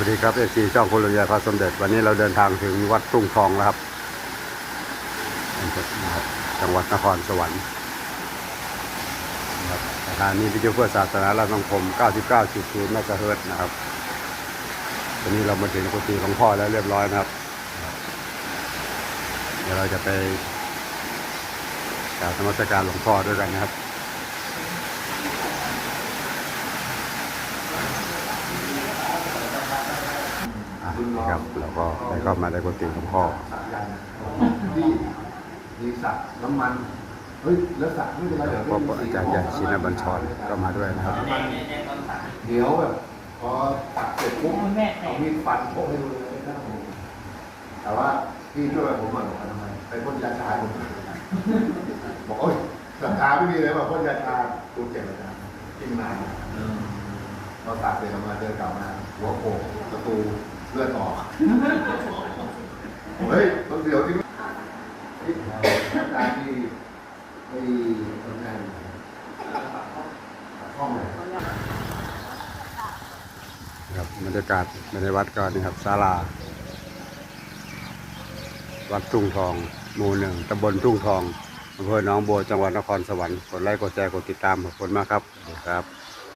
วัสดีครับเอซีช่องคนลุยาพระสมเด็จ วันนี้เราเดินทางถึงวัดตุ้งทองแล้วครับนะครับ จังหวัดนครสวรรค์นะครับสถานีวิทยุเพื่อศาสนาและสังคม 99.0เมกะเฮิรตซ์นะครับวันนี้เรามาถึงกุฏิหลวงพ่อแล้วเรียบร้อยนะครับ เดี๋ยวเราจะไปกราบธรรมสการหลวงพ่อด้วยกันนะครับ อะนี่ครับเราก็ได้เข้ามาในกุฏิหลวงพ่อที่มีสักน้ำมันเฮ้ยแล้วสักไม่เป็นไรแล้วก็อาจารย์ใหญ่ชินบัญชรก็มาด้วยนะครับเดี๋ยวแบบพอตักเสร็จปุ๊บเอามีดฟันโป๊ะให้ดูเลยนะผมแต่ว่าพี่ช่วยผมหน่อยบอกว่าทำไมไปพ่นยาชาผมบอกโอ้ยศรัทธาไม่มีเลยว่าพ่นยาชาตูเจ็บเลยนะกินนานเราตักเสร็จเรามาเดินกลับมาหัวโผล่ประตู เลือดออกเฮ้ยต้นเดียวที่ที่ตาที่ไม่ทำงานห้องไหนครับบรรยากาศในวัดก็นี่ครับศาลา วัดทุ่งทอง หมู่หนึ่งตำบลทุ่งทองอำเภอหนองบัวจังหวัดนครสวรรค์กดไลค์กดแชร์กดติดตามขอบคุณมากครับสวัสดีครับ